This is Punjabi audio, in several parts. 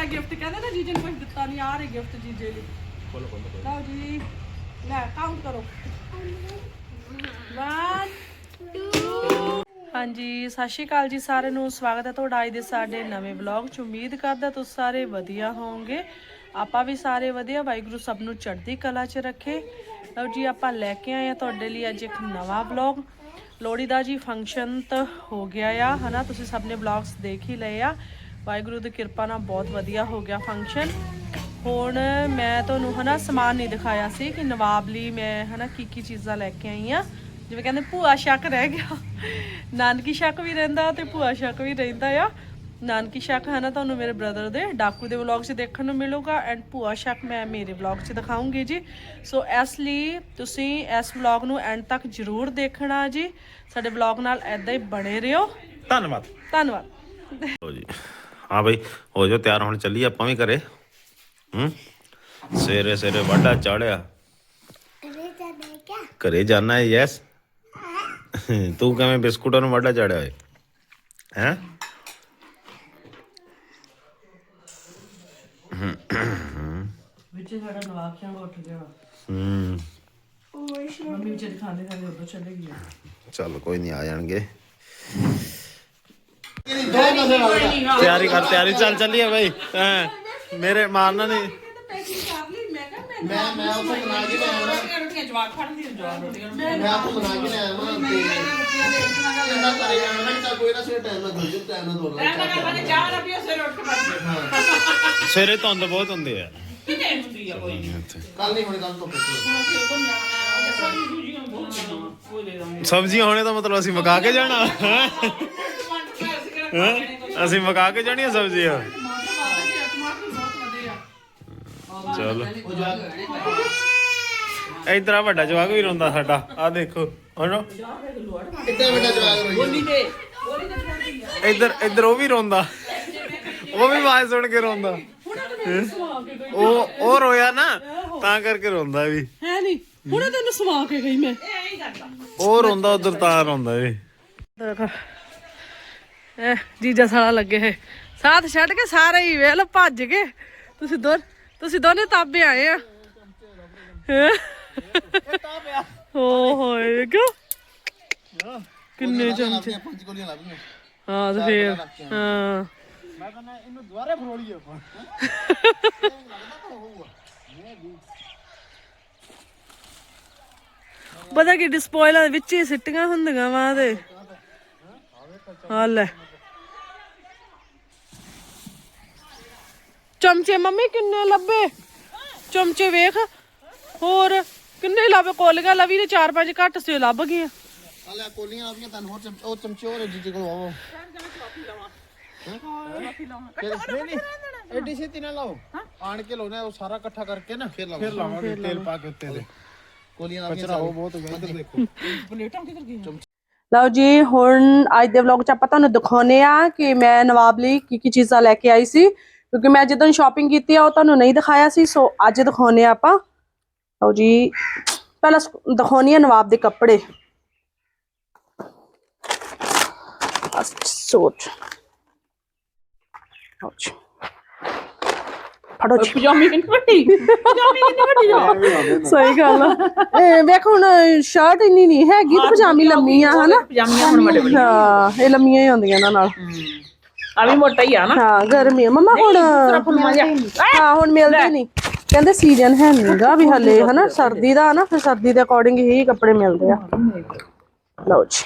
ਦਿੱਤਾ ਗਿਫਟ ਕਹਿੰਦੇ ਨਾ ਜੀਜੇ ਨੂੰ ਕੁਝ ਦਿੱਤਾ ਨਹੀਂ ਆ ਰਹੇ ਗਿਫਟ ਜੀਜੇ ਲਈ। ਖੋਲੋ ਖੋਲੋ ਲਓ ਜੀ ਲੈ ਕਾਊਂਟ ਕਰੋ। 1 2 ਹਾਂਜੀ ਸਤਿ ਸ਼੍ਰੀ ਅਕਾਲ ਜੀ ਸਾਰਿਆਂ ਨੂੰ। ਸਵਾਗਤ ਹੈ ਤੁਹਾਡਾ ਅੱਜ ਦੇ ਸਾਡੇ ਨਵੇਂ ਵਲੌਗ 'ਚ। ਉਮੀਦ ਕਰਦਾ ਤੁਸੀਂ ਸਾਰੇ ਵਧੀਆ ਹੋਵੋਗੇ। ਆਪਾਂ ਵੀ ਸਾਰੇ ਵਧੀਆ। ਵਾਹਿਗੁਰੂ ਸਭ ਨੂੰ ਚੜ੍ਹਦੀ ਕਲਾ 'ਚ ਰੱਖੇ। ਲਓ ਜੀ ਆਪਾਂ ਲੈ ਕੇ ਆਏ ਆ ਤੁਹਾਡੇ ਲਈ ਅੱਜ ਇੱਕ ਨਵਾਂ ਵਲੌਗ ਲੋਹੜੀ ਦਾ ਜੀ ਫੰਕਸ਼ਨ ਤਾਂ ਹੋ ਗਿਆ ਆ ਹਨਾ? ਤੁਸੀਂ ਸਭ ਨੇ ਵਲੌਗਸ ਦੇਖ ਹੀ ਲਏ ਆ। ਵਾਹਿਗੁਰੂ ਦੀ ਕਿਰਪਾ ਨਾਲ ਬਹੁਤ ਵਧੀਆ ਹੋ ਗਿਆ ਫੰਕਸ਼ਨ ਹੁਣ ਮੈਂ ਤੁਹਾਨੂੰ ਹਨਾ ਸਮਾਨ ਨਹੀਂ ਦਿਖਾਇਆ ਸੀ ਕਿ ਨਵਾਬ ਲਈ ਮੈਂ ਹਨਾ ਕੀ ਕੀ ਚੀਜ਼ਾਂ ਲੈ ਕੇ ਆਈ ਆ। ਜਿਵੇਂ ਕਹਿੰਦੇ ਭੂਆ ਸ਼ੱਕ ਰਹਿ ਗਿਆ। ਨਾਨਕੀ ਸ਼ੱਕ ਵੀ ਰਹਿੰਦਾ ਤੇ ਭੂਆ ਸ਼ੱਕ ਵੀ ਰਹਿੰਦਾ ਆ। ਨਾਨਕੀ ਸ਼ੱਕ ਹੈ ਨਾ ਤੁਹਾਨੂੰ ਮੇਰੇ ਬ੍ਰਦਰ ਦੇ ਡਾਕੂ ਦੇ ਵਲੌਗ 'ਚ ਦੇਖਣ ਨੂੰ ਮਿਲੂਗਾ ਐਂਡ ਭੂਆ ਸ਼ੱਕ ਮੈਂ ਮੇਰੇ ਵਲੌਗ 'ਚ ਦਿਖਾਉਂਗੀ ਜੀ। ਸੋ ਇਸ ਲਈ ਤੁਸੀਂ ਇਸ ਵਲੌਗ ਨੂੰ ਐਂਡ ਤੱਕ ਜ਼ਰੂਰ ਦੇਖਣਾ ਜੀ। ਸਾਡੇ ਵਲੌਗ ਨਾਲ ਐਦਾਂ ਹੀ ਬਣੇ ਰਹੋ। ਧੰਨਵਾਦ। ਧੰਨਵਾਦ। ਲਓ ਜੀ। ਹਾਂ ਬਈ ਹੋ ਜਾਓ ਤਿਆਰ ਹੁਣ ਚੱਲੀ ਆਪਾਂ ਵੀ ਘਰੇ। ਹੂੰ ਸਵੇਰੇ ਸਵੇਰੇ ਵਾਢਾ ਚਾੜਿਆ। ਘਰੇ ਜਾਣਾ ਹੈ ਯੈਸ ਤੂੰ ਕਿਵੇਂ ਬਿਸਕੁਟਾਂ ਨੂੰ ਵਾਢਾ ਚਾੜਿਆ ਏ ਹੈ? ਵਿੱਚ ਸਾਡਾ ਨਵਾਬ ਉੱਠ ਗਿਆ ਹੂੰ। ਮੰਮੀ ਵਿਚਾਰੀ ਖਾਂਦੇ ਖਾਂਦੇ ਉੱਧਰ ਚਲੇ ਗਈ ਚੱਲ ਕੋਈ ਨਹੀਂ ਆ ਜਾਣਗੇ। ਤਿਆਰੀ ਕਰ ਤਿਆਰੀ। ਚੱਲ ਬਈ। ਹੈਂ, ਮੇਰੇ ਮਾਰਨਾ ਨਹੀਂ। ਪੈਕਿੰਗ ਕਰ ਲਈ ਮੈਂ ਕਿਹਾ ਮੈਂ ਮੈਂ ਉੱਥੇ ਬਣਾ ਕੇ ਲਿਆਇਆ ਨਾ ਮੈਂ ਰੋਟੀਆਂ ਜਵਾਕ ਫੜਦੀ ਜਵਾਕ ਰੋਟੀਆਂ ਮੈਂ ਉੱਥੇ ਬਣਾ ਕੇ ਲਿਆਇਆ ਨਾ ਤੇ ਇੰਨਾ ਕਰ ਜਾਣਾ ਮੈਂ ਕਿਹਾ ਕੋਈ ਨਾ ਸਵੇਰ ਟਾਈਮ ਨਾਲ ਦੋ ਟਾਈਮ ਨਾਲ ਦੋ ਮੈਂ ਕਿਹਾ ਮੈਂ ਚਾਹ ਨਾ ਪੀਓ ਸਿਰ ਉੱਠ ਕੇ ਬੈਠ ਸਵੇਰੇ ਧੁੰਦ ਬਹੁਤ ਹੁੰਦੀ ਆ। ਕਿਤੇ ਹੁੰਦੀ ਕੋਈ ਕੱਲ ਨਹੀਂ ਹੋਣੀ ਕੱਲ ਤੋਂ ਸਬਜ਼ੀਆਂ ਹੋਣੇ ਤਾਂ ਮਤਲਬ ਅਸੀਂ ਮਕਾ ਕੇ ਜਾਣਾ। ਹੈਂ? ਅਸੀਂ ਮਕਾ ਕੇ ਜਾਣੀਆਂ ਸਬਜ਼ੀਆਂ? ਚਲੋ। ਇਧਰ ਆ ਵੱਡਾ ਜਵਾਕ ਵੀ ਰੋਂਦਾ ਸਾਡਾ। ਆ ਦੇਖੋ। ਹਣੋ ਕਿੱਥੇ ਵੱਡਾ ਜਵਾਗ ਰੋਈ ਇਧਰ ਇਧਰ ਉਹ ਵੀ ਰੋਂਦਾ। ਉਹ ਵੀ ਆਵਾਜ਼ ਸੁਣ ਕੇ ਰੋਂਦਾ। ਉਹ ਉਹ ਰੋਇਆ ਨਾ ਤਾਂ ਕਰਕੇ ਰੋਂਦਾ ਵੀ। ਹੈ ਨਹੀਂ। ਹੁਣੇ ਤੈਨੂੰ ਸਵਾ ਕੇ ਗਈ ਮੈਂ। ਇਹ ਐਂ ਕਰਦਾ ਉਹ ਰੋਂਦਾ ਉਧਰ ਤਾਂ ਰੋਂਦਾ ਵੀ। ਜੀਜਾ ਸਾਲਾ ਲੱਗੇ ਹੈ ਸਾਥ ਛੱਡ ਕੇ ਸਾਰੇ ਹੀ ਵੇਲ ਭੱਜ ਗਏ ਤੁਸੀਂ ਦੋ ਤੁਸੀਂ ਦੋਨੇ ਤਾਬੇ ਆਏ ਆ। ਹੈਂ? ਓ ਹੋਏ ਕਿਉਂ ਕਿੰਨੇ ਚਮਚੇ। ਪੰਜ ਗੋਲੀਆਂ ਲੱਭੀਆਂ ਹਾਂ ਤੇ ਫੇਰ ਹਾਂ। ਮੈਂ ਕਹਿੰਦਾ ਇਹਨੂੰ ਦੁਬਾਰੇ ਫਰੋਲੀਏ ਆਪਾਂ। ਪਤਾ ਕਿ ਡਿਸਪੋਇਲਾਂ ਦੇ ਵਿੱਚ ਹੀ ਸਿੱਟੀਆਂ ਹੁੰਦੀਆਂ ਵਾ ਤੇ। ਆ ਲੈ। ਚਮਚੇ ਮੰਮੀ ਕਿੰਨੇ ਲੱਭੇ? ਚਮਚੇ ਵੇਖ ਹੋਰ ਕਿੰਨੇ ਲੱਭੇ? ਕੋਲੀਆਂ ਲਵੀ ਨੇ ਚਾਰ ਪੰਜ ਘੱਟ ਸੀ ਲੱਭ ਗਈਆਂ। ਆ ਲੈ ਕੋਲੀਆਂ ਲੱਭੀਆਂ ਤੈਨੂੰ ਹੋਰ ਚਮਚ- ਉਹ ਚਮਚੇ ਹੋਰ ਜੀਜੇ ਕੋਲ ਆਵੋ ਨਹੀਂ ਨਹੀਂ ਐਡੀ ਛੇਤੀ ਨਾ ਲਾਓ। ਆਣ ਕੇ ਲਾਉਣਾ ਉਹ ਸਾਰਾ ਇਕੱਠਾ ਕਰਕੇ ਨਾ ਫਿਰ ਲਾਵਾਂਗੇ। ਫਿਰ ਲਾਵਾਂਗੇ ਤੇਲ ਪਾ ਕੇ ਉੱਤੇ ਦੇ। ਕੋਲੀਆਂ ਲੱਭੀਆਂ ਕਚਰਾ ਉਹ ਬਹੁਤ ਹੋ ਗਿਆ ਇੱਧਰ ਦੇਖੋ। ਪਲੇਟਾਂ ਕਿੱਧਰ ਗਈਆਂ? ਲਓ ਜੀ ਹੁਣ ਅੱਜ ਦੇ ਵਲੌਗ ਚ ਆਪਾਂ ਤੁਹਾਨੂੰ ਦਿਖਾਉਨੇ ਆ ਕਿ ਮੈਂ ਨਵਾਬ ਲਈ ਕੀ ਕੀ ਚੀਜ਼ਾਂ ਲੈ ਕੇ ਆਈ ਸੀ। ਕਿਉਂਕਿ ਮੈਂ ਜਦੋਂ ਸ਼ਾਪਿੰਗ ਕੀਤੀ ਆ ਉਹ ਤੁਹਾਨੂੰ ਨਹੀਂ ਦਿਖਾਇਆ ਸੀ ਸੋ ਅੱਜ ਦਿਖਾਉਨੇ ਆ ਆਪਾਂ। ਲਓ ਜੀ ਪਹਿਲਾਂ ਦਿਖਾਉਨੀ ਆ ਨਵਾਬ ਦੇ ਕੱਪੜੇ। ਸੂਟ। ਜੀ। ਫੜੋ ਜੀ। ਪਜਾਮੀ ਕਿੰਨੀ ਵੱਡੀ? ਪਜਾਮੀ ਕਿੰਨੀ ਵੱਡੀ ਆ ਸਹੀ ਗੱਲ ਆ। ਇਹ ਵੇਖ ਹੁਣ ਸ਼ਰਟ ਇੰਨੀ ਨਹੀਂ ਹੈਗੀ ਤੇ ਪਜਾਮੀ ਲੰਮੀ ਆ ਹਨਾ? ਪਜਾਮੀਆਂ ਹੁਣ ਵੱਡੇ ਵੱਡੇ। ਹਾਂ ਇਹ ਲੰਮੀਆਂ ਹੀ ਹੁੰਦੀਆਂ ਇਹਨਾਂ ਨਾਲ। ਆ ਵੀ ਮੋਟਾ ਹੀ ਆ ਨਾ। ਹਾਂ ਗਰਮੀ ਆ। ਮਮਾ ਹੁਣ ਹਾਂ ਹੁਣ ਮਿਲਦੇ ਨਹੀਂ। ਕਹਿੰਦੇ ਸੀਜ਼ਨ ਹੈ ਨਹੀਂਗਾ ਵੀ ਹਲੇ ਹਨਾ ਸਰਦੀ ਦਾ ਨਾ ਫਿਰ ਸਰਦੀ ਦੇ ਅਕੋਰਡਿੰਗ ਹੀ ਕੱਪੜੇ ਮਿਲਦੇ ਆ। ਲਓ ਜੀ।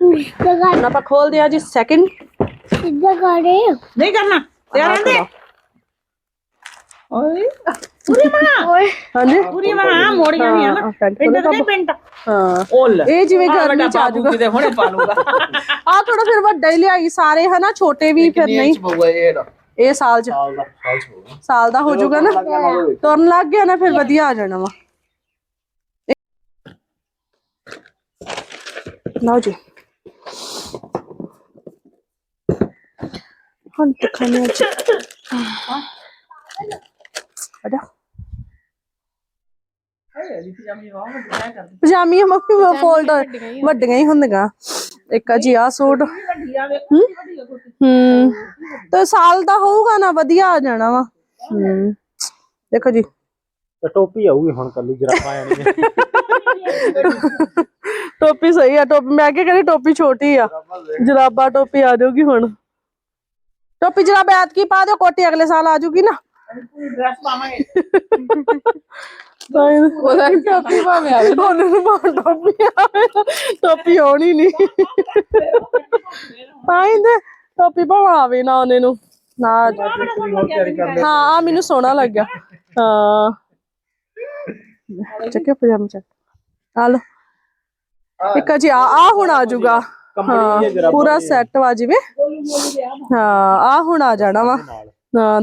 ਹੁਣ ਆਪਾਂ ਖੋਲਦੇ ਆ ਜੀ ਸੈਕਿੰਡ ਨਹੀਂ ਕਰਨਾ ਤੇ ਰਹਿੰਦੇ? ਓਏ। ਪੂਰੀ ਮਾਂ। ਹਾਂਜੀ? ਪੂਰੀ ਮਾਂ ਮੋੜੀਆਂ ਵੀ ਆ ਨਾ। ਹਾਂ, ਪੈਂਟ ਪਿੰਡ ਤੇ ਨਹੀਂ ਪਿੰਡ। ਹਾਂ। ਓਲ ਇਹ ਜਿਵੇਂ ਗਰਮੀ ਚ ਆ ਜਾਊਗਾ। ਕਿਤੇ ਹੁਣੇ ਪਾ ਲੂਗਾ ਆ ਥੋੜਾ ਫਿਰ ਵੱਡਾ ਹੀ ਲਿਆਈ ਸਾਰੇ ਹਨਾ? ਛੋਟੇ ਵੀ ਫਿਰ ਨਹੀਂ। ਇੰਚ ਪਊਗਾ ਇਹ ਇਹਦਾ ਇਹ ਸਾਲ ਚ। ਸਾਲ ਦਾ ਸਾਲ ਚ ਹੋਊਗਾ। ਸਾਲ ਦਾ ਹੋ ਜਾਊਗਾ ਨਾ। ਤੁਰਨ ਲੱਗ ਗਿਆ ਨਾ ਫਿਰ ਵਧੀਆ ਆ ਜਾਣਾ ਵਾ। ਲਓ ਜੀ। ਹੁਣ ਦਿਖਾਣੇ ਚ ਅੜਾ ਪਜਾਮੀਆਂ ਮੰਮੀ ਫੋਲਡ ਵੱਡੀਆਂ ਹੀ ਹੁੰਦੀਆਂ। ਇੱਕ ਆ ਜੀ ਆ ਸੂਟ ਹੂੰ? ਤੇ ਸਾਲ ਦਾ ਹੋਊਗਾ ਨਾ ਵਧੀਆ ਆ ਜਾਣਾ ਵਾ। ਹੂੰ। ਦੇਖੋ ਜੀ। ਤੇ ਟੋਪੀ ਆਊਗੀ ਹੁਣ ਕੱਲੀ ਜਰਾਬਾਂ ਆਣੀਆਂ। ਟੋਪੀ ਸਹੀ ਆ ਟੋਪੀ ਮੈਂ ਕੀ ਕਰੀ ਟੋਪੀ ਛੋਟੀ ਆ। ਜਰਾਬਾ ਟੋਪੀ ਆ ਜਾਊਗੀ ਹੁਣ। ਟੋਪੀ ਜਰਾਬ ਐਤ ਕੀ ਪਾ ਦਿਓ ਕੋਟੀ ਅਗਲੇ ਸਾਲ ਆ ਜਾਊਗੀ ਨਾ। ਡਰੈਸ ਪਾਵਾਂਗੇ। ਉਹਦਾ ਟੋਪੀ ਭਾਵੇਂ ਆਵੇ ਉਹਨੂੰ ਨੂੰ ਭਾਵੇਂ ਟੋਪੀ ਆਵੇ ਟੋਪੀ ਆਉਣੀ ਨਹੀਂ ਤਾਂ ਹੀ ਤੇ ਟੋਪੀ ਭਾਵੇਂ ਆਵੇ ਨਾ ਉਹਨੇ ਨੂੰ। ਨਾ ਆ? ਜਾਵੇ। ਹਾਂ ਆ ਮੈਨੂੰ ਸੋਹਣਾ ਲੱਗਿਆ। ਹਾਂ। ਚੱਕਿਆ ਪਜਾਮਾ ਚੱਕ। ਆ ਲੋ ਇੱਕ ਜੀ ਆ ਆ ਹੁਣ ਆ ਜਾਊਗਾ। ਹਾਂ ਪੂਰਾ ਸੈੱਟ ਵਾ ਜਿਵੇਂ। ਹਾਂ ਆ ਹੁਣ। ਆ ਜਾਣਾ ਵਾ।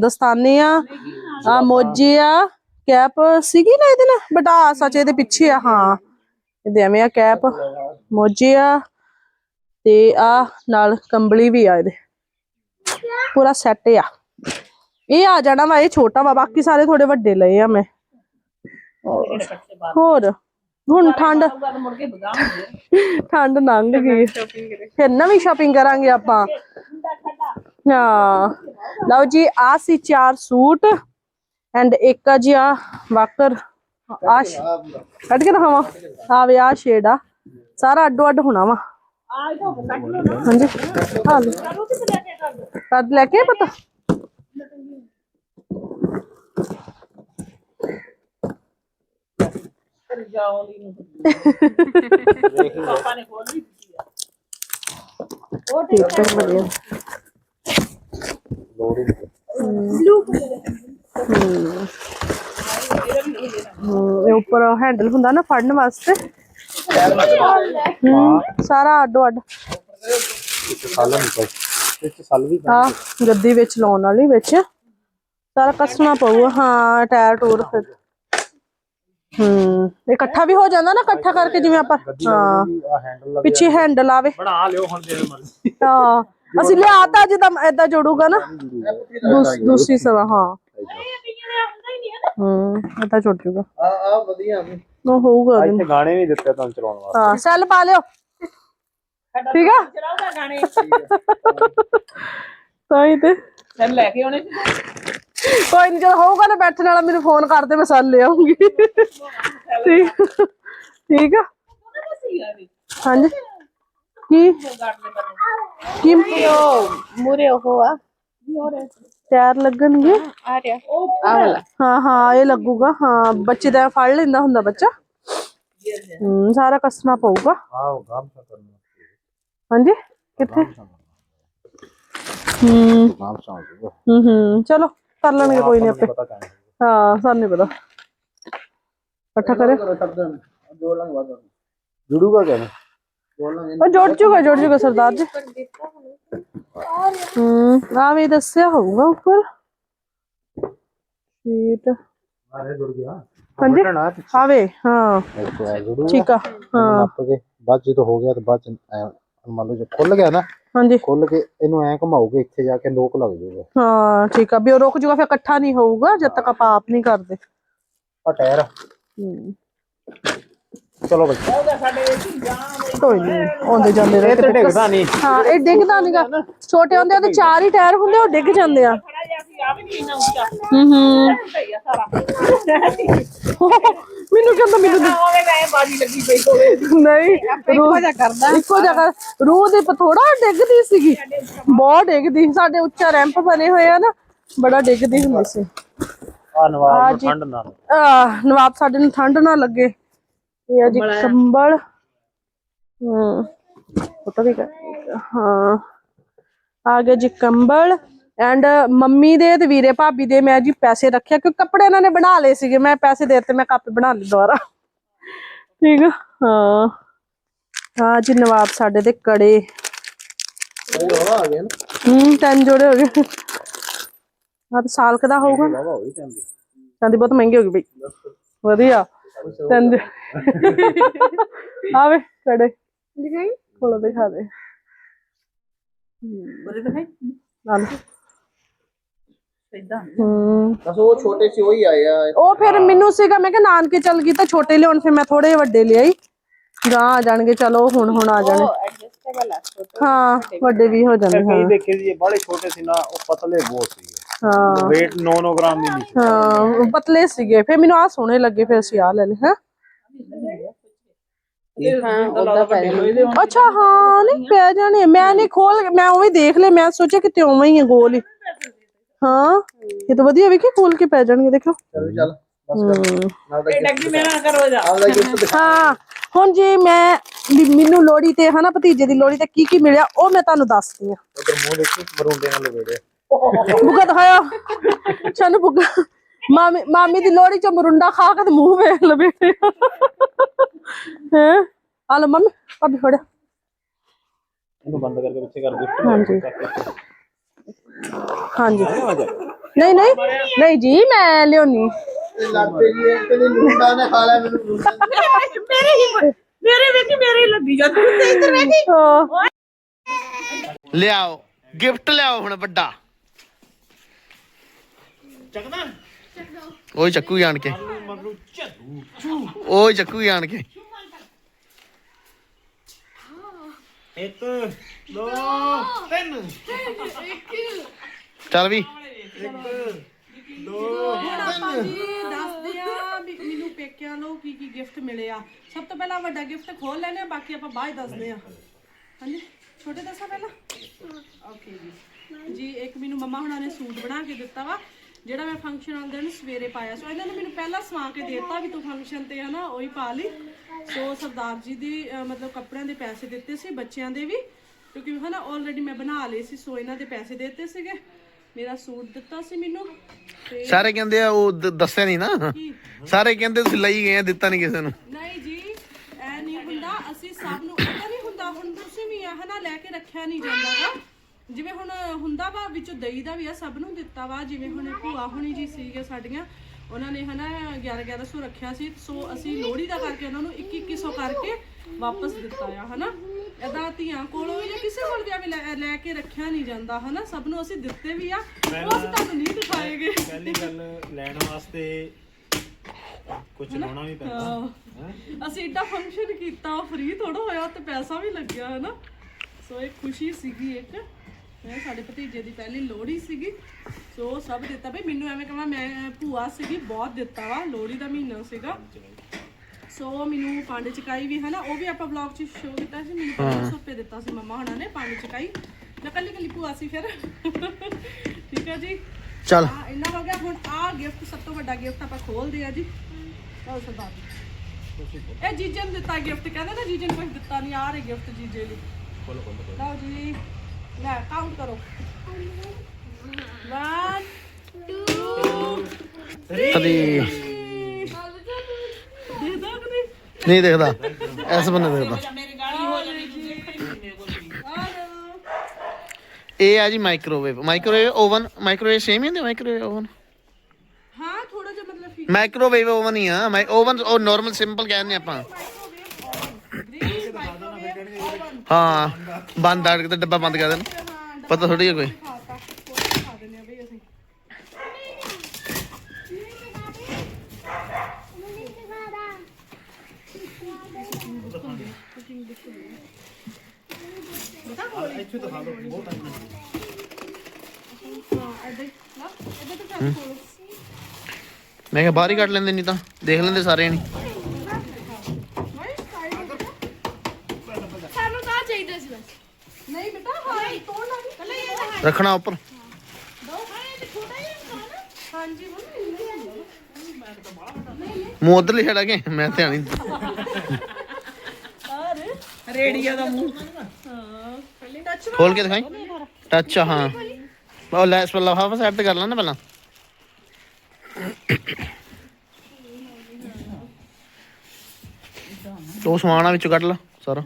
ਦਸਤਾਨੇ ਆ ਆ। ਮੋਜੀ ਆ ਕੈਪ ਸੀਗੀ ਨਾ ਇਹਦੇ ਨਾਲ? ਬਟ ਸੱਚ ਇਹਦੇ ਪਿੱਛੇ ਆ ਹਾਂ। ਇਹਦੇ ਐਵੇਂ ਆ ਕੈਪ ਮੋਜੀ ਆ ਤੇ ਆ ਨਾਲ ਕੰਬਲੀ ਵੀ ਆ ਇਹਦੇ। ਪੂਰਾ ਸੈੱਟ ਆ। ਇਹ ਆ ਜਾਣਾ ਵਾ ਇਹ ਛੋਟਾ ਵਾ ਬਾਕੀ ਸਾਰੇ ਥੋੜੇ ਵੱਡੇ ਲਏ ਆ ਮੈਂ। ਹੋਰ ਹੁਣ ਠੰਡ ਠੰਡ ਲੰਘ ਗਈ। ਫਿਰ ਨਵੀਂ ਸ਼ਾਪਿੰਗ ਕਰਾਂਗੇ ਆਪਾਂ। ਹਾਂ। ਲਓ ਜੀ ਆ ਸੀ ਚਾਰ ਸੂਟ ਐਂਡ ਇੱਕ ਆ ਜੀ ਆ ਵਾਕਰ ਆ ਕੱਢ ਕੇ ਦਿਖਾਵਾਂ? ਆ ਵੇ ਆ ਸ਼ੇਡ ਆ। ਸਾਰਾ ਅੱਡੋ ਅੱਡ ਹੋਣਾ ਵਾ। ਹਾਂਜੀ। ਕੱਢ ਲੈ ਕੇ ਪਤਾ? ਪਾਪਾ ਨੇ ਖੋਲ ਲਈ ਦਿੱਤੀ ਆ ਉਹ ਤੇ ਠੀਕ ਹੈ ਹਮ, ਇਹ ਉੱਪਰ ਹੈਂਡਲ ਹੁੰਦਾ ਨਾ ਫੜਨ ਵਾਸਤੇ। ਹਮ, ਸਾਰਾ ਅੱਡੋ ਅੱਡ। ਸਾਲ ਨਿਕਲ ਵਿੱਚ ਸਾਲ ਵੀ ਆ ਗੱਦੀ ਵਿੱਚ ਲਾਉਣ ਵਾਲੀ ਵਿੱਚ। ਸਾਰਾ ਕੱਸਣਾ ਪਊਗਾ। ਹਾਂ ਟਾਇਰ ਟੂਰ ਫਿਰ। ਹੂੰ ਇਹ ਇਕੱਠਾ ਵੀ ਹੋ ਜਾਂਦਾ ਨਾ ਇਕੱਠਾ ਕਰਕੇ ਜਿਵੇਂ ਆਪਾਂ ਹਾਂ ਆ ਹੈਂਡਲ ਲੱਗ ਪਿੱਛੇ ਹੈਂਡਲ ਆਵੇ। ਬਣਾ ਲਿਓ ਹੁਣ ਜੇ ਮਰਜ਼ੀ। ਹਾਂ ਅਸੀਂ ਲਿਆਤਾ ਜਿੱਦਾਂ ਏਦਾਂ ਜੋੜੂਗਾ ਨਾ। ਦੂਸ- ਦੂਸਰੀ ਸਵਾ ਹਾਂ। ਹੂੰ ਏਦਾਂ ਜੁੜ ਜੂਗਾ। ਆ ਆ ਵਧੀਆ ਉਹ ਹੋਊਗਾ ਉਹਦੇ ਇੱਥੇ ਗਾਣੇ ਵੀ ਦਿੱਤੇ ਤੁਹਾਨੂੰ ਚਲਾਉਣ ਵਾਸਤੇ। ਹਾਂ ਸੈੱਲ ਪਾ ਲਿਓ। ਠੀਕ ਆ? ਚਲਾਉਂਦਾ ਗਾਣੇ। ਤਾਂ ਹੀ ਤੇ। ਫਿਰ ਲੈ ਕੇ ਆਉਣੇ। ਕੋਈ ਨਹੀਂ ਜਦ ਹੋਊਗਾ ਨਾ ਬੈਠਣ ਵਾਲਾ ਮੈਨੂੰ ਫੋਨ ਕਰ ਦੇ ਮੈਂ ਸੈੱਲ ਲੈ ਆਉਂਗੀ। ਠੀਕ। ਠੀਕ ਆ। ਸੀ ਹਾਂਜੀ। ਕੀ ਕੀ ਮੂਰੇ ਉਹ ਆ ਟਾਇਰ ਲੱਗਣਗੇ ਆ ਰਿਹਾ ਆ ਵਾਲਾ ਹਾਂ ਹਾਂ ਇਹ ਲੱਗੂਗਾ ਹਾਂ ਬੱਚੇ ਦਾ ਫੜ ਲੈਂਦਾ ਹੁੰਦਾ ਬੱਚਾ ਹੂੰ ਸਾਰਾ ਕੱਸਣਾ ਪਊਗਾ ਆਹ ਗਾਮ ਸਾ ਕਰਨਾ ਹਾਂਜੀ ਕਿੱਥੇ ਹੂੰ ਨਾਮ ਚਾਹੂਗਾ ਹੂੰ ਹੂੰ ਚਲੋ ਕਰ ਲੈਣਗੇ ਕੋਈ ਨਹੀਂ ਆਪੇ ਪਤਾ ਕਾਹਨ ਹਾਂ ਸਾਨੂੰ ਨੀ ਪਤਾ ਇਕੱਠਾ ਕਰੇ ਜੋੜ ਲਾਂਗੇ ਬਾਅਦ ਜੁੜੂਗਾ ਕਿਵੇਂ ਜੋੜ ਲਾਂਗੇ ਉਹ ਜੁੜ ਜੂਗਾ ਜੁੜ ਜੂਗਾ ਸਰਦਾਰ ਜੀ। ਹੂੰ ਆ ਵੀ ਦੱਸਿਆ ਹੋਊਗਾ ਉੱਪਰ। ਸ਼ੀਟ। ਆਰੇ ਜੁੜ ਗਿਆ। ਹਾਂਜੀ? ਨਾ ਆਵੇ ਹਾਂ। ਠੀਕ ਆ ਹਾਂ। ਨੱਪ ਕੇ ਬਾਅਦ ਜਦੋਂ ਹੋ ਗਿਆ ਤਾਂ ਬਾਅਦ ਮੰਨ ਲਓ ਜੇ ਖੁੱਲ ਗਿਆ ਨਾ ਹਾਂਜੀ। ਖੁੱਲ ਕੇ ਇਹਨੂੰ ਐਂ ਘਮਾਓਗੇ ਇੱਥੇ ਜਾ ਕੇ ਲੋਕ ਲੱਗ ਜਾਊਗਾ। ਹਾਂ ਠੀਕ ਆ। ਵੀ ਉਹ ਰੁਕ ਜੂਗਾ ਫਿਰ ਇਕੱਠਾ ਨਹੀਂ ਹੋਊਗਾ ਜਦ ਤੱਕ ਆਪਾਂ ਆਪ ਨਹੀਂ ਕਰਦੇ। ਆ ਟਾਇਰ ਹੂੰ। ਚਲੋ ਬਈ। ਕੋਈ ਨਹੀਂ ਆਉਂਦੇ ਜਾਂਦੇ ਰਹੇ ਇਹ ਤੇ ਡਿੱਗਦਾ ਨਹੀਂ ਹਾਂ ਇਹ ਡਿੱਗਦਾ ਨਹੀਂਗਾ ਛੋਟੇ ਹੁੰਦੇ ਉਹਦੇ ਚਾਰ ਹੀ ਟਾਇਰ ਹੁੰਦੇ ਉਹ ਡਿੱਗ ਜਾਂਦੇ ਆ। ਆ ਹੂੰ ਹੂੰ। ਆ ਮੈਨੂੰ ਕਹਿੰਦਾ ਮੈਨੂੰ ਦੇ- ਹੋਵੇ ਮੈਂ ਬਾਜੀ ਲੱਗੀ ਪਈ ਹੋਵੇ। ਨਹੀਂ ਇੱਕੋ ਜਿਹਾ ਕਰਦਾ। ਇੱਕੋ ਜਿਹਾ ਕਰ। ਰੂਹ ਦੇ ਥੋੜਾ ਡਿੱਗਦੀ ਸੀਗੀ। ਬਹੁਤ ਡਿੱਗਦੀ ਸਾਡੇ ਉੱਚਾ ਰੈਂਪ ਬਣੇ ਹੋਏ ਆ ਨਾ ਬੜਾ ਡਿੱਗਦੀ ਹੁੰਦੀ ਸੀ। ਆ ਨਵਾਬ ਨੂੰ ਠੰਡ ਨਾਲ। ਆਹ ਨਵਾਬ ਸਾਡੇ ਨੂੰ ਠੰਡ ਨਾ ਲੱਗੇ। ਇਹ ਆ ਜੀ ਕੰਬਲ। ਹੂੰ। ਫੋਟੋ ਵੀ ਕਰ ਹਾਂ। ਆ ਗਿਆ ਜੀ ਕੰਬਲ ਐਂਡ ਮੰਮੀ ਦੇ ਤੇ ਵੀਰੇ ਭਾਬੀ ਦੇ ਮੈਂ ਜੀ ਪੈਸੇ ਰੱਖਿਆ ਕਿਉਂਕਿ ਕੱਪੜੇ ਇਹਨਾਂ ਨੇ ਬਣਾ ਲਏ ਸੀਗੇ। ਮੈਂ ਪੈਸੇ ਦੇ ਦਿੱਤੇ ਮੈਂ ਕਾਪੀ ਬਣਾ ਲਈ ਦੁਬਾਰਾ। ਠੀਕ ਆ? ਹਾਂ। ਹਾਂ ਜੀ ਨਵਾਬ ਸਾਡੇ ਦੇ ਕੜੇ। ਆ ਗਿਆ ਨਾ ਹੂੰ ਤਿੰਨ ਜੋੜੇ ਹੋ ਗਏ। ਆ ਤਾਂ ਸਾਲ ਹੋਊਗਾ। ਚਾਂਦੀ ਬਹੁਤ ਮਹਿੰਗੀ ਹੋ ਗਈ ਬਈ। ਵਧੀਆ। ਤੰਦ ਆਵੇ ਕੜੇ ਦਿਖਾਈ? ਕੋਲੋਂ ਦਿਖਾ ਦੇ। ਉਹਦੇ ਦਿਖਾਈ? ਨਾਲ। ਇਦਾਂ ਬਸ ਉਹ ਛੋਟੇ ਸੀ ਉਹੀ ਉਹ ਫਿਰ ਮੈਨੂੰ ਸੀਗਾ ਮੈਂ ਕਿਹਾ ਨਾਨਕੇ ਚੱਲ ਗਈ ਤਾਂ ਛੋਟੇ ਲਿਆਉਣ ਫਿਰ ਮੈਂ ਥੋੜੇ ਵੱਡੇ ਲਿਆਈ। ਗਾਂ ਆ ਜਾਣਗੇ ਚਲੋ ਹੁਣ ਹੁਣ ਆ ਜਾਣਗੇ ਹਾਂ ਵੱਡੇ ਵੀ ਹੋ ਜਾਣਗੇ ਹਾਂ। ਦੇਖੇ ਜੀ ਬੜੇ ਛੋਟੇ ਸੀ ਨਾ ਉਹ ਪਤਲੇ ਬਹੁਤ ਸੀ। ਹਾਂ। weight 9 ਗ੍ਰਾਮ ਹੀ ਨਹੀਂ ਹਾਂ ਪਤਲੇ ਸੀਗੇ। ਫਿਰ ਮੈਨੂੰ ਆ ਸੋਹਣੇ ਲੱਗੇ ਫਿਰ ਅਸੀਂ ਆ ਲੈ ਲਏ ਹਾਂ। ਅੱਛਾ ਹਾਂ ਨਹੀਂ ਪੈ ਜਾਣੇ। ਮੈਂ ਨਹੀਂ ਖੋਲ ਮੈਂ ਉਵੇਂ ਦੇਖ ਲੈ ਮੈਂ ਸੋਚਿਆ ਕਿਤੇ ਉਵੇਂ ਹੀ ਹੈ ਗੋਲ ਹਾਂ। ਇਹ ਤਾਂ ਵਧੀਆ ਵੇਖੀ ਖੋਲ ਕੇ ਪੈ ਜਾਣਗੇ ਦੇਖੋ। ਚਲ ਚੱਲ ਹਾਂ। ਹੁਣ ਜੇ ਮੈਂ ਮੈਨੂੰ ਲੋੜੀ ਤੇ ਹਨਾ ਭਤੀਜੇ ਦੀ ਲੋੜੀ ਤੇ ਕੀ ਕੀ ਮਿਲਿਆ ਉਹ ਮੈਂ ਤੁਹਾਨੂੰ ਦੱਸਦੀ ਆ ਉਧਰ ਮੂੰਹ ਦੇਖੀ ਮਰੂੰਡੇ ਨਾਲ ਲਵੇੜਿਆ। ਬੁੱਗਾ ਦਿਖਾਇਆ ਸਾਨੂੰ ਬੁੱਗਾ ਮਾਮੀ ਮਾਮੀ ਦੀ ਲੋੜੀ ਚ ਮਰੁੰਡਾ ਖਾ ਕੇ ਤੇ ਮੂੰਹ ਵੇਖ ਲਵੇ। ਹੈ? ਆ ਲਓ ਮੰਮੀ ਭਾਬੀ ਫੜਿਆ ਇਹਨੂੰ ਬੰਦ ਕਰਕੇ ਪਿੱਛੇ ਕਰ ਗਿਫਟ ਹਾਂਜੀ। ਹਾਂਜੀ। ਨਹੀਂ ਨਹੀਂ। ਨਹੀਂ ਜੀ ਮੈਂ ਲਿਓਨੀ ਲੱਗਦੇ ਜੀ ਇਹ ਕਹਿੰਦੇ ਲੂੰਡਾ ਨੇ ਖਾ ਲਿਆ ਮੈਨੂੰ। ਲੂੰਡਾ ਹਾਂ। ਲਿਆਓ। ਗਿਫਟ ਲਿਆਓ ਹੁਣ ਵੱਡਾ। ਚੱਕਦਾ? ਓਏ ਚੱਕੂ ਜਾਣ ਕੇ। ਓਏ ਚੱਕੂ ਜਾਣ ਕੇ। ਇੱਕ ਦੋ ਤਿੰਨ। ਚੱਲ ਵੀ। ਹੁਣ ਆਪਾਂ ਜੀ ਦੱਸਦੇ ਆ ਵੀ ਮੈਨੂੰ ਪੇਕਿਆਂ ਨੂੰ ਕੀ ਕੀ ਗਿਫਟ ਮਿਲੇ ਆ। ਸਭ ਤੋਂ ਪਹਿਲਾਂ ਵੱਡਾ ਗਿਫਟ ਖੋਲ ਲੈਨੇ ਆ ਬਾਕੀ ਆਪਾਂ ਬਾਅਦ ਦੱਸਦੇ ਆ। ਹਾਂਜੀ ਛੋਟੇ ਦੱਸਾਂ ਪਹਿਲਾਂ? ਓਕੇ ਜੀ। ਜੀ ਇੱਕ ਮੈਨੂੰ ਮੰਮਾ ਹੁਣਾਂ ਨੇ ਸੂਟ ਬਣਾ ਕੇ ਦਿੱਤਾ ਵਾ। ਜਿਹੜਾ ਮੈਂ ਫੰਕਸ਼ਨ ਵਾਲੇ ਦਿਨ ਸਵੇਰੇ ਪਾਇਆ ਸੋ। ਇਹਨਾਂ ਨੇ ਮੈਨੂੰ ਪਹਿਲਾਂ ਸਵਾ ਕੇ ਦੇਤਾ ਵੀ ਤੂੰ ਫੰਕਸ਼ਨ ਤੇ ਹਨਾ ਉਹੀ ਪਾ ਲਈ। ਸੋ ਸਰਦਾਰ ਜੀ ਦੀ ਅਹ, ਮਤਲਬ ਕੱਪੜਿਆਂ ਦੇ ਪੈਸੇ ਦਿੱਤੇ ਸੀ ਬੱਚਿਆਂ ਦੇ ਵੀ। ਕਿਉਂਕਿ ਹਨਾ ਆਲਰੇਡੀ ਮੈਂ ਬਣਾ ਲਏ ਸੀ ਸੋ ਇਹਨਾਂ ਦੇ ਪੈਸੇ ਦਿੱਤੇ ਸੀਗੇ। ਮੇਰਾ ਸੂਟ ਦਿੱਤਾ ਸੀ ਮੈਨੂੰ। ਤੇ ਸਾਰੇ ਕਹਿੰਦੇ ਆ ਉਹ ਦ- ਦੱਸਿਆ ਨਹੀਂ ਨਾ। ਕੀ? ਸਾਰੇ ਕਹਿੰਦੇ ਤੁਸੀਂ ਲਈ ਗਏ ਆ ਦਿੱਤਾ ਨਹੀਂ ਕਿਸੇ ਨੂੰ। ਨਹੀਂ ਜੀ ਐ ਨਹੀਂ ਹੁੰਦਾ। ਅਸੀਂ ਸਭ ਨੂੰ ਪਤਾ ਨਹੀਂ ਹੁੰਦਾ ਹੁਣ ਤੁਸੀਂ ਵੀ ਆ ਹਨਾ ਲੈ ਕੇ ਰੱਖਿਆ ਨਹੀਂ ਜਾਂਦਾ ਵਾ ਜਿਵੇਂ ਹੁਣ ਹੁੰਦਾ ਵਾ ਵਿੱਚੋਂ ਦਈ ਦਾ ਵੀ ਆ ਸਭ ਨੂੰ ਦਿੱਤਾ ਵਾ ਜਿਵੇਂ ਹੁਣ ਭੂਆ ਹੁਣੀ ਜੀ ਸੀਗੇ ਸਾਡੀਆਂ ਉਹਨਾਂ ਨੇ ਹਨਾ 11 1100 ਰੱਖਿਆ ਸੀ ਸੋ ਅਸੀਂ ਲੋਹੜੀ ਦਾ ਕਰਕੇ ਉਹਨਾਂ ਨੂੰ 21 2100 ਕਰਕੇ ਵਾਪਸ ਦਿੱਤਾ ਆ ਹਨਾ? ਏਦਾਂ ਧੀਆਂ ਕੋਲੋਂ ਜਾਂ ਕਿਸੇ ਕੋਲ ਵੀ ਐਵੇਂ ਲੈ- ਲੈ ਕੇ ਰੱਖਿਆ ਨਹੀਂ ਜਾਂਦਾ ਹਨਾ? ਸਭ ਨੂੰ ਅਸੀਂ ਦਿੱਤੇ ਵੀ ਆ ਉਹ ਅਸੀਂ ਤੁਹਾਨੂੰ ਨਹੀਂ ਦਿਖਾਏਗੇ। ਪਹਿਲੀ ਗੱਲ ਲੈਣ ਵਾਸਤੇ ਕੁਝ ਲਾਉਣਾ ਵੀ ਪੈਂਦਾ। ਹਾਂ। ਅਸੀਂ ਏਡਾ ਫੰਕਸ਼ਨ ਕੀਤਾ ਫ੍ਰੀ ਥੋੜਾ ਹੋਇਆ ਤੇ ਪੈਸਾ ਵੀ ਲੱਗਿਆ ਹੈ ਨਾ ਸੋ ਇਹ ਖੁਸ਼ੀ ਸੀਗੀ ਇੱਕ। ਮੈਂ ਸਾਡੇ ਭਤੀਜੇ ਦੀ ਪਹਿਲੀ ਲੋਹੜੀ ਸੀਗੀ। ਸੋ ਸਭ ਦਿੱਤਾ। ਬਈ ਮੈਨੂੰ ਐਵੇਂ ਕਹਾਂ ਮੈਂ ਭੂਆ ਸੀਗੀ ਬਹੁਤ ਦਿੱਤਾ ਵਾ ਲੋਹੜੀ ਦਾ ਮਹੀਨਾ ਸੀਗਾ। ਸੋ ਮੈਨੂੰ ਪਾਂਡੇ ਚਕਾਈ ਵੀ ਹੈ ਨਾ ਉਹ ਵੀ ਆਪਾਂ ਵਲੌਗ 'ਚ ਸ਼ੋਅ ਕੀਤਾ ਸੀ। ਮੈਨੂੰ 500 ਰੁਪਏ ਦਿੱਤਾ ਸੀ ਮੰਮਾ ਹੁਣਾਂ ਨੇ ਪਾਂਡੇ ਚਕਾਈ। ਮੈਂ ਕੱਲੀ ਕੱਲੀ ਭੂਆ ਸੀ ਫਿਰ। ਠੀਕ ਹੈ ਜੀ? ਚੱਲ। ਇੰਨਾ ਹੋ ਗਿਆ। ਹੁਣ ਆ ਗਿਫਟ ਸਭ ਤੋਂ ਵੱਡਾ ਗਿਫਟ ਆਪਾਂ ਖੋਲਦੇ ਆ ਜੀ। ਲਓ ਸਰਦਾਰ ਜੀ? ਇਹ ਜੀਜੇ ਨੂੰ ਦਿੱਤਾ ਗਿਫਟ ਕਹਿੰਦੇ ਨਾ ਜੀਜੇ ਨੂੰ ਕੁਝ ਦਿੱਤਾ ਨਹੀਂ ਆ ਰਹੇ ਗਿਫਟ ਜੀਜੇ ਲਈ। ਖੋਲੋ ਖੋਲੋ। ਲਓ ਜੀ। ਲੈ ਕਾਊਂਟ ਕਰੋ। 1 2 ਅਰੇ ਦੇ ਦੋ ਕਿ ਨਹੀਂ? ਦੇਖਦਾ। ਐਸ ਬੰਨੇ ਦੇਖਦਾ। ਇਹ ਆ ਜੀ microwave microwave oven microwave same ਹੀ ਹੁੰਦੇ ਮਾਈਕ੍ਰੋਵੇਵ ਓਵਨ ਹਾਂ ਥੋੜਾ ਜਿਹਾ ਮਤਲਬ ਮਾਈਕ੍ਰੋਵੇਵ ਓਵਨ ਹੀ ਆ। ਓਵਨ ਉਹ ਨਾਰਮਲ ਸਿੰਪਲ ਕਹਿੰਦੇ ਆਪਾਂ। ਮਾਈਕ੍ਰੋਵੇਵ ਹਾਂ ਬੰਦ ਆੜ ਕੇ ਤੇ ਡੱਬਾ ਬੰਦ ਕਰ ਦੇਣ। ਪਤਾ ਥੋੜੀ ਹੈ ਕੋਈ? ਖਾਤਾ ਕੋਈ ਖਾ ਦਿੰਦੇ ਆ ਬਈ ਅਸੀਂ ਹਾਂ। ਏਦਾਂ ਹੀ ਨਾ ਏਦਾਂ ਤਾਂ ਚੱਲ ਕੋਲ ਮੈਂ ਕਿਹਾ ਬਾਹਰ ਹੀ ਕੱਢ ਲੈਂਦੇ ਨਹੀਂ ਤਾਂ ਦੇਖ ਲੈਂਦੇ ਸਾਰੇ ਨਹੀਂ ਸਾਨੂੰ ਤਾਂ ਚਾਹੀਦਾ ਸੀ ਬਸ ਨਹੀਂ ਬੇਟਾ ਹਾਂ ਤੋੜਨਾ ਨਹੀਂ ਕੱਲੇ ਇਹ ਤਾਂ ਹੈ ਰੱਖਣਾ ਉੱਪਰ। ਤੇ ਮੂੰਹ ਉਧਰ ਲਿਖੜਾ ਕੇ ਮੈਂ ਧਿਆਨ ਨਹੀਂ ਰੇੜੀਆ ਦਾ ਮੂੰਹ। ਖੋਲ ਕੇ ਦਿਖਾਈ। ਟੱਚ ਹਾਂ। ਉਹ ਲੈ ਇਸ ਵੱਲ ਹਾਫ ਸਾਈਡ ਤੇ ਕਰ ਲਾਂ ਨਾ ਪਹਿਲਾਂ। ਉਹ ਸਮਾਨ ਆ ਵਿੱਚੋਂ ਕੱਢ ਲਾ ਸਾਰਾ।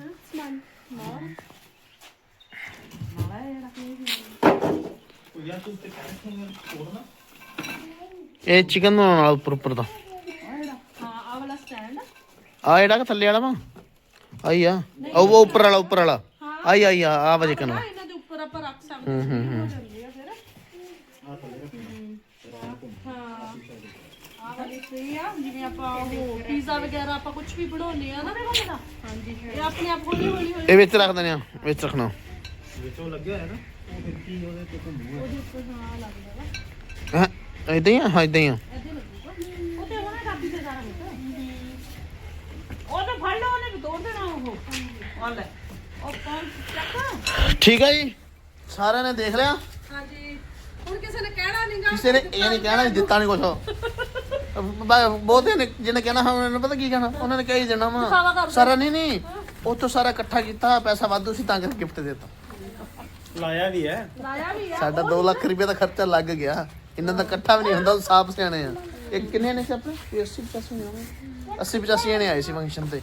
ਇਹ ਚਿਕਨ ਬਣਾਉਣ ਵਾਲਾ ਉੱਪਰ ਉੱਪਰ ਦਾ। ਹਾਂ ਆ ਵਾਲਾ ਸਟੈਂਡ ਆ ਜਿਹੜਾ ਕਿ ਥੱਲੇ ਵਾਲਾ ਵਾ। ਆਈ ਆ। ਉਹ ਉਹ ਉੱਪਰ ਵਾਲਾ ਉੱਪਰ ਵਾਲਾ। ਆਈ ਆਈ ਆ ਆ ਵਜੇ ਕਨ। ਆ ਇਹਨਾਂ ਦੇ ਉੱਪਰ ਆਪਾਂ ਰੱਖ ਸਕਦੇ ਹਾਂ ਹੋ ਜਾਂਦੀ ਆ ਫਿਰ ਹਮ। ਹਾਂ। ਆ ਆਪਾਂ ਦੇ free ਆ ਜਿਵੇਂ ਆਪਾਂ ਉਹ ਪੀਜ਼ਾ ਵਗੈਰਾ ਆਪਾਂ ਕੁਝ ਵੀ ਬਣਾਉਨੇ ਆ ਨਾ ਹਾਂਜੀ ਇਹ ਆਪਣੇ ਆਪ ਹੌਲੀ ਹੌਲੀ ਹੌਲੀ ਇਹ ਵਿੱਚ ਰੱਖ ਦਿੰਦੇ ਆ ਵਿੱਚ ਰੱਖਣਾ। ਵਿੱਚੋਂ ਲੱਗਿਆ ਹੋਇਆ ਨਾ। ਫਿਰ ਕੀ ਉਹਦੇ ਤੇ ਘੁੰਮੂਗਾ ਉਹਦੇ ਉੱਪਰ ਹਾਂ ਲੱਗਦਾ ਵਾ। ਹਾਂ? ਇਦਾਂ ਹੀ ਆ? ਹਾਂ ਇਦਾਂ ਹੀ ਆ। ਐਦੇ ਲੱਗੂਗਾ। ਉਹ ਤੇ ਹੋਣਾ ਕਾਪੀ ਤੇ ਸਾਰਾ ਵਿੱਚ ਉਹ ਤਾਂ ਫੜ ਲਓ ਉਹਨੇ ਤੋੜ ਦੇਣਾ ਉਹ। ਆ ਲੈ। ਉਹ ਕੌਣ ਚੱਕ। ਠੀਕ ਹੈ ਜੀ। ਸਾਰਿਆਂ ਨੇ ਦੇਖ ਲਿਆ? ਹਾਂਜੀ। ਹੁਣ ਕਿਸੇ ਨੇ ਕਹਿਣਾ ਨਹੀਂਗਾ ਕਿਸੇ ਨੇ ਇਹ ਨਹੀਂ ਕਹਿਣਾ ਦਿੱਤਾ ਨਹੀਂ ਕੁਛ। ਬਹੁਤੇ ਨੇ ਜਿਹਨੇ ਕਹਿਣਾ ਹਾਂ ਉਹਨਾਂ ਨੇ ਪਤਾ ਕੀ ਕਹਿਣਾ? ਉਹਨਾਂ ਨੇ ਕਹੀ ਦੇਣਾ ਵਾ। ਸਾਰਾ ਨਹੀਂ ਨਹੀਂ। ਉਹ ਤੋਂ ਸਾਰਾ ਇਕੱਠਾ ਕੀਤਾ ਪੈਸਾ ਵਾਧੂ ਸੀ ਤਾਂ ਕਰਕੇ ਗਿਫਟ ਦਿੱਤਾ। ਲਾਇਆ ਵੀ ਹੈ। ਲਾਇਆ ਵੀ ਆ ਸਾਡਾ 2 ਲੱਖ ਰੁਪਏ ਦਾ ਖਰਚਾ ਲੱਗ ਗਿਆ। ਇਹਨਾਂ ਦਾ ਇਕੱਠਾ ਵੀ ਨਹੀਂ ਹੁੰਦਾ ਸਾਫ਼ ਸਿਆਣੇ ਆ। ਇਹ ਕਿੰਨੇ ਨੇ ਸੀ ਆਪਣੇ? ਕੋਈ 80 85 ਨੇ ਹੋਣੇ। 80 85 ਜਣੇ ਆਏ ਸੀ ਫੰਕਸ਼ਨ ਤੇ।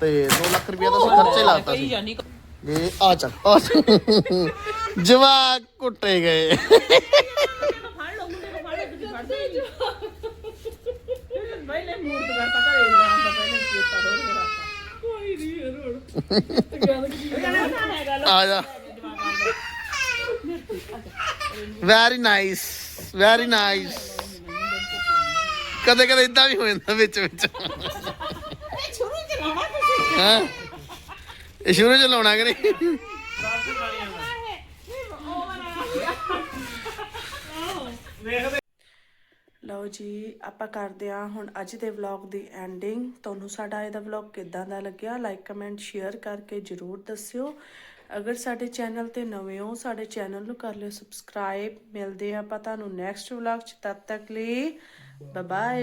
ਤੇ 2 ਲੱਖ ਰੁਪਏ ਦਾ ਅਸੀਂ ਖਰਚਾ ਲਾਤਾ ਸੀ। ਇਹ ਆ ਚੱਲ ਆ ਚੱਲ। ਜਵਾਕ ਕੁੱਟੇ ਗਏ। ਪਹਿਲੇ ਮੂਰਤ ਕਰਤਾ ਘਰੇ ਜਾਣ ਦਾ ਪਹਿਲੇ ਚੇਤਾ ਰੋੜ ਕੇ ਰੱਖਤਾ ਕੋਈ ਨਹੀਂ ਰੋੜ। ਗੱਲ ਕੀ ਆ ਜਾ। ਵੈਰੀ ਨਾਈਸ ਵੈਰੀ ਨਾਈਸ ਕਦੇ ਕਦੇ ਇਦਾਂ ਵੀ ਹੋ ਜਾਂਦਾ ਵਿੱਚ ਵਿੱਚ। ਹਾਂ? ਇਹ ਸ਼ੁਰੂ ਚ ਲਾਉਣਾ ਕਿ ਲਓ ਜੀ, ਆਪਾਂ ਕਰਦੇ ਹਾਂ ਹੁਣ ਅੱਜ ਦੇ ਵਲੌਗ ਦੀ ਐਂਡਿੰਗ ਤੁਹਾਨੂੰ ਸਾਡਾ ਇਹਦਾ ਵਲੌਗ ਕਿੱਦਾਂ ਦਾ ਲੱਗਿਆ? ਲਾਈਕ ਕਮੈਂਟ ਸ਼ੇਅਰ ਕਰਕੇ ਜਰੂਰ ਦੱਸਿਓ। ਅਗਰ ਸਾਡੇ ਚੈਨਲ ਤੇ ਨਵੇਂ ਹੋ, ਸਾਡੇ ਚੈਨਲ ਨੂੰ ਕਰ ਲਿਓ ਸਬਸਕ੍ਰਾਈਬ ਮਿਲਦੇ ਹਾਂ ਆਪਾਂ ਤੁਹਾਨੂੰ ਨੈਕਸਟ ਵਲੌਗ ਚ, ਤਦ ਤੱਕ ਲਈ ਬਾਏ ਬਾਏ